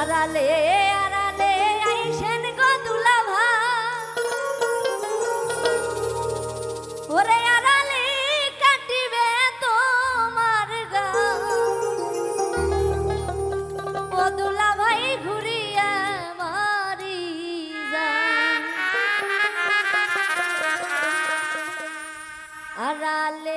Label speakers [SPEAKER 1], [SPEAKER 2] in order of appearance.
[SPEAKER 1] আড়ালে আড়ালে আইসেন গো দুলা ওরে আড়ালে কাটিবে তোমার গা। ও দুলা ভাই ঘুরিয়া মারি আড়ালে